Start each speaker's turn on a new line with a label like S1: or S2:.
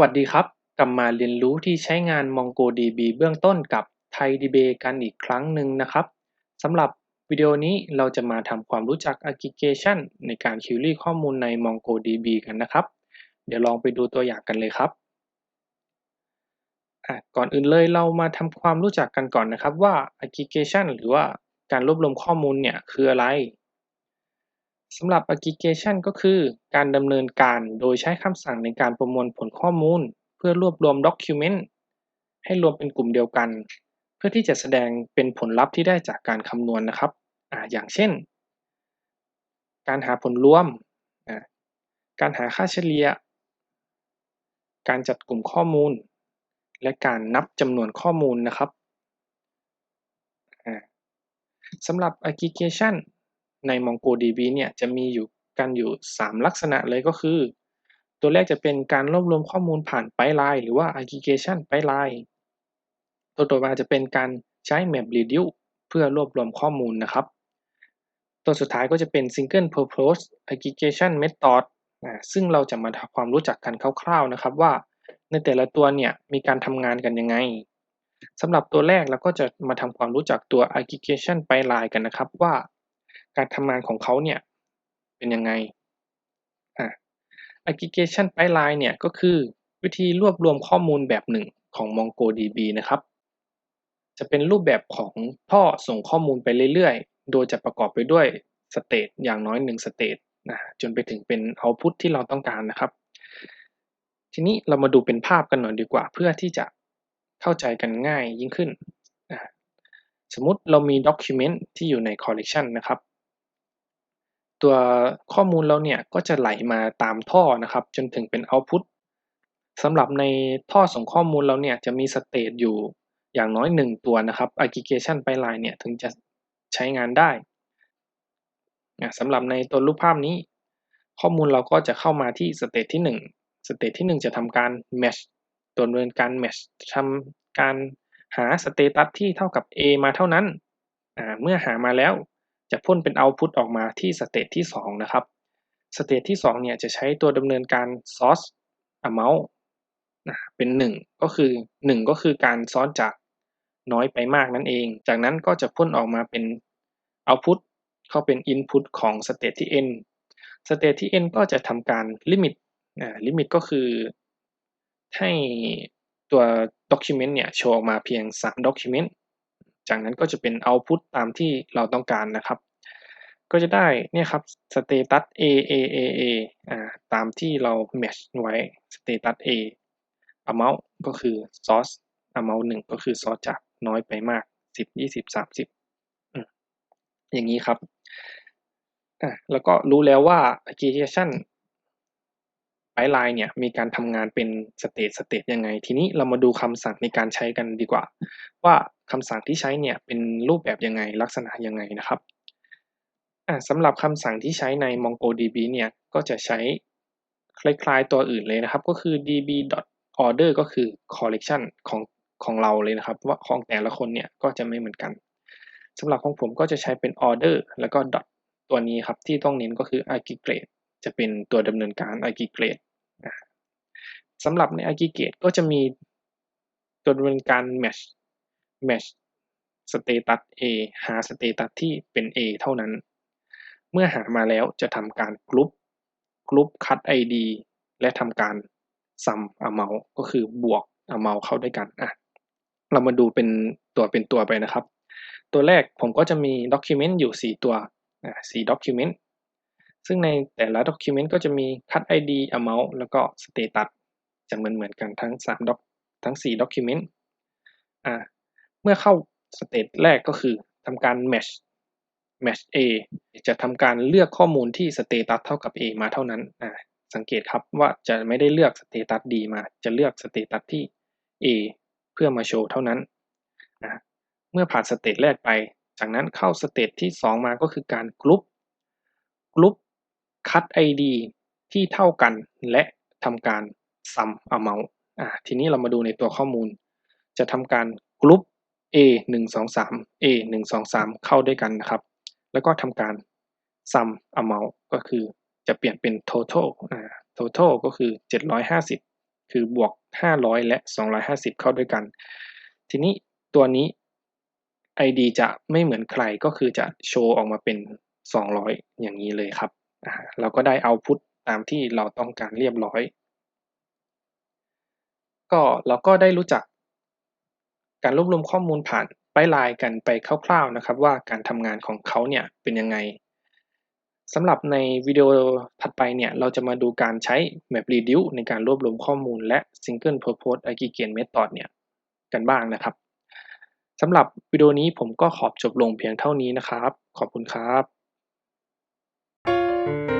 S1: วัสดีครับ กลับมาเรียนรู้ที่ใช้งาน MongoDB เบื้องต้นกับ TiDB กันอีกครั้งหนึ่งนะครับสำหรับวิดีโอนี้เราจะมาทำความรู้จัก Aggregation ในการ Query ข้อมูลใน MongoDB กันนะครับ เดี๋ยวลองไปดูตัวอย่างกันเลยครับ ก่อนอื่นเลยเรามาทำความรู้จักกันก่อนนะครับว่า Aggregation หรือว่าการรวบรวมข้อมูลเนี่ยคืออะไร สำหรับ aggregation ก็คือการดำเนินการโดยใช้คำสั่งในการประมวลผลข้อมูล เพื่อรวบรวม document ให้รวมเป็นกลุ่มเดียวกัน เพื่อที่จะแสดงเป็นผลลัพธ์ที่ได้จากการคำนวณนนะครับออย่างเช่น การหาผลรวม การหาค่าเฉลี่ย การจัดกลุ่มข้อมูล และการนับจำนวนข้อมูลนะครับสำหรับ aggregation ใน MongoDB เนี่ยจะมีอยู่กันอยู่ 3 ลักษณะเลยก็คือ ตัวแรกจะเป็นการรวบรวมข้อมูลผ่านไ p ไลน์หรือว่า aggregation ไ p ไลน์ตัวต่อมาจะเป็นการใช้ map reduce เพื่อรวบรวมข้อมูลนะครับ ตัวสุดท้ายก็จะเป็น single purpose aggregation method ซึ่งเราจะมาทำความรู้จักกันคร่าวๆนะครับว่าในแต่ละตัวเนี่ยมีการทำงานกันยังไงสำหรับตัวแรกเราก็จะมาทำความรู้จักตัว aggregation ไ p ไลน์กันนะครับว่า การทำงานของเขาเนี่ยเป็นยังไงอ่า aggregation pipeline เนี่ยก็คือวิธีรวบรวมข้อมูลแบบหนึ่งของ MongoDB นะครับ จะเป็นรูปแบบของท่อส่งข้อมูลไปเรื่อยๆ โดยจะประกอบไปด้วยสเตตอย่างน้อยหนึ่งสเตตนะจนไปถึงเป็น output ที่เราต้องการนะครับ ทีนี้เรามาดูเป็นภาพกันหน่อยดีกว่า เพื่อที่จะเข้าใจกันง่ายยิ่งขึ้น สมมติเรามี document ที่อยู่ใน collection นะครับ ตัวข้อมูลเราเนี่ยก็จะไหลมาตามท่อนะครับ จนถึงเป็น output สำหรับในท่อส่งข้อมูลเราเนี่ยจะมีสเตตอยู่อย่างน้อย 1 ตัวนะครับ aggregation pipeline เนี่ยถึงจะใช้งานได้สำหรับในตัวรูปภาพนี้ ข้อมูลเราก็จะเข้ามาที่สเตตที่1สเตตที่ 1 จะทำการ mesh ตัวดำเนินการ mesh ทำการหาสเตตัสที่เท่ากับ a มาเท่านั้น เมื่อหามาแล้ว จะพ่นเป็น output ออกมาที่สเตจที่ 2 นะครับสเตจที่ 2 เนี่ยจะใช้ตัวดำเนินการ source amount นะเป็น 1 ก็คือ 1 ก็คือการซ้อนจากน้อยไปมากนั่นเอง จากนั้นก็จะพ่นออกมาเป็น output เข้าเป็น input ของสเตจที่ n สเตจที่ n ก็จะทำการ limit อ่า limit ก็คือให้ตัว document เนี่ยโชว์ออกมาเพียง 3 document จากนั้นก็จะเป็น output ตามที่เราต้องการนะครับ ก็จะได้เนี่ยครับ status a a a a อ่าตามที่เรา match ไว้ status a amount ก็คือ source amount หนึ่งก็คือ source จากน้อยไปมากสิบยี่สิบสามสิบอย่างนี้ครับ แล้วก็รู้แล้วว่า aggregation ไ p ไลน์เนี่ยมีการทำงานเป็นสเตตสเตตยังไง ทีนี้เรามาดูคำสั่งในการใช้กันดีกว่า ว่าคำสั่งที่ใช้เนี่ยเป็นรูปแบบยังไงลักษณะยังไงนะครับสำหรับคำสั่งที่ใช้ใน MongoDB เนี่ยก็จะใช้คล้ายๆตัวอื่นเลยนะครับ ก็คือ db.order ก็คือ collection ของของเราเลยนะครับ ว่าของแต่ละคนเนี่ยก็จะไม่เหมือนกันสำหรับของผมก็จะใช้เป็น order แล้วก็ dot ตัวนี้ครับที่ต้องเน้นก็คือ aggregate จะเป็นตัวดำเนินการ aggregate สำหรับใน aggregate ก็จะมีตัวดำเนินการ match match status A หา status ที่เป็น A เท่านั้น เมื่อหามาแล้วจะทำการกรุ๊ปกรุ๊ปคัด ID และทำการ sum amount ก็คือบวก amount เข้าด้วยกันอะเรามาดูเป็นตัวเป็นตัวไปนะครับ ตัวแรกผมก็จะมี document อยู่ 4 ตัวอะ4 document ซึ่งในแต่ละ document ก็จะมี cut id amount แล้วก็ status จะเหมือนเหมือนกันทั้ง3 doc ทั้ง 4 document อ่าเมื่อเข้าสเตจแรกก็คือทำการ match match A จะทำการเลือกข้อมูลที่ status เท่ากับ A มาเท่านั้นอ่าสังเกตครับว่าจะไม่ได้เลือก status D มา จะเลือก status ที่ A เพื่อมาโชว์เท่านั้นอ่าเมื่อผ่านสเตจแรกไป จากนั้นเข้าสเตจที่ 2 มาก็คือการกรุ๊ปกรุ๊ป คัด ID ที่เท่ากันและทำการ sum amount อ่าทีนี้เรามาดูในตัวข้อมูล จะทำการกรุ๊ป A 1 2 3 A 1 2 3 เข้าด้วยกันนะครับ แล้วก็ทำการ sum amount ก็คือจะเปลี่ยนเป็น total อ่า total ก็คือ 750 คือบวก 500 และ 250 เข้าด้วยกัน ทีนี้ตัวนี้ ID จะไม่เหมือนใครก็คือจะโชว์ออกมาเป็น 200 อย่างนี้เลยครับ เราก็ได้เอาพุตตามที่เราต้องการเรียบร้อย ก็เราก็ได้รู้จัก การรวบรวมข้อมูลผ่านไ i ์ไลน์กันไปคร่าวๆนะครับ ว่าการทำงานของเขาเนี่ยเป็นยังไงสำหรับในวิดีโอถัดไปเนี่ย เราจะมาดูการใช้ MapReduce ในการรวบรวมข้อมูลและ Single Purpose Aggregate Method เนี่ยกันบ้างนะครับสำหรับวิดีโอนี้ผมก็ขอจบลงเพียงเท่านี้นะครับ ขอบคุณครับ Thank you.